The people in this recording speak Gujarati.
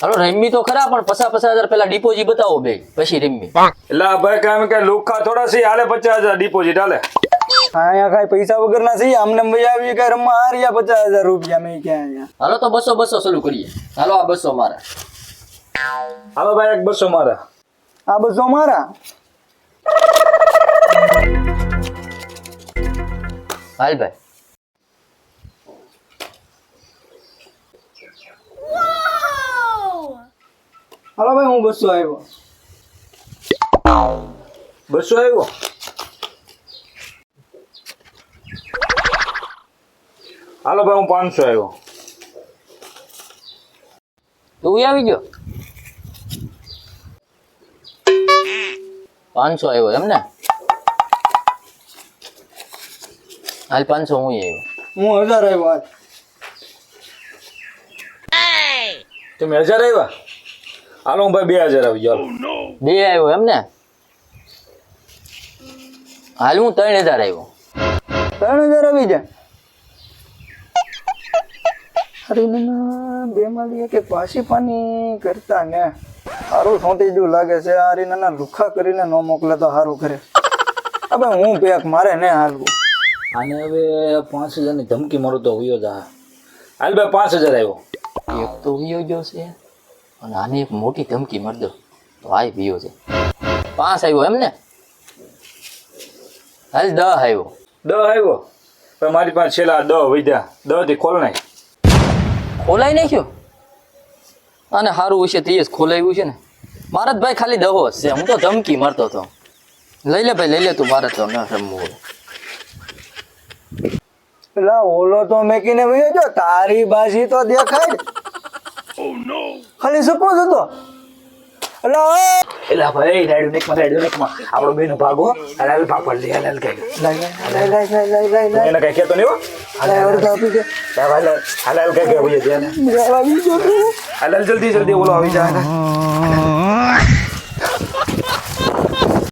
હાલો રમી તો ખરા પણ પચાસ પચાસ હજાર પેલા ડિપોઝિટ બતાવો બે પછી રમી. એટલે આ ભાઈ કાંઈ કે લુખા થોડા છે હાલે પચાસ હજાર ડિપોઝિટ હાલે. અહીંયા કાંઈ પૈસા વગર ના છીએ આમને ભાઈ આવી કઈ રમવા હાર્યા પચાસ હજાર રૂપિયા મેં ક્યાં અહીંયા. હાલો તો બસો બસો શરૂ કરીએ. હાલો આ બસો મારા. હાલો ભાઈ એક બસો મારા. આ બસો મારા? હાલ ભાઈ. હાલો ભાઈ હું બસો આવ્યો. બસો આવ્યો? હાલો ભાઈ હું પાંચસો આવ્યો. તું આવી ગયો? પાંચસો આવ્યો એમ ને? હાલ પાંચસો હું આવ્યો. હું હજાર આવ્યો આજ તમે હજાર આવ્યા? હાલો હું ભાઈ બે હજાર આવી ગયો. બે આવ્યો એમ ને? હાલ હું ત્રણ હજાર આવ્યો. ત્રણ હજાર આવી જાય અરે નાના બે માળી કે પાછી પાણી કરતા ને. સારું સોંટી જેવું લાગે છે. આ રી નાના લુખા કરીને ન મોકલે તો સારું કરે. હવે હું પેક મારે ને હાલવું. આને હવે પાંચ હજારની ધમકી મારું તો હુયો જા હાલ ભાઈ પાંચ હજાર આવ્યો. એક તો વિયો ગયો છે અને આને એક મોટી ધમકી મારી દો. તો આ પીયો છે. પાંચ આવ્યો એમ ને? હાલ દહ આવ્યો. દ આવ્યો? પણ મારી પાસે છેલ્લા દ વધ્યા. દસથી ખોલ નાખ. ખોલાઈ નાખ્યો? અને સારું વિશે તે જ ખોલાવ્યું છે ને. મારા જ ભાઈ ખાલી દહો છે હું તો ધમકી મારતો હતો. લઈ લે ભાઈ લઈ લે તું મારે તો ન રમવું પેલા ઓલો તો મેકીને વયો જો તારી બાજી તો દેખાય. Oh, ખાલી નો ખાલી સપોઝ હતો. એટલે એલા ભાઈ એ રાડ્યું નેકમાં રાડ્યું નેકમાં આપણો બેનો ભાગો અને હાલ ભાગ પડ લે હાલ કઈ. લઈ લઈ એને કઈ કહેતો નહીં હો. હાલ હાલ આપી દે હાલ હાલ કઈ કે ભઈ દે હાલ જલ્દી જલ્દી બોલો આવી જાય ને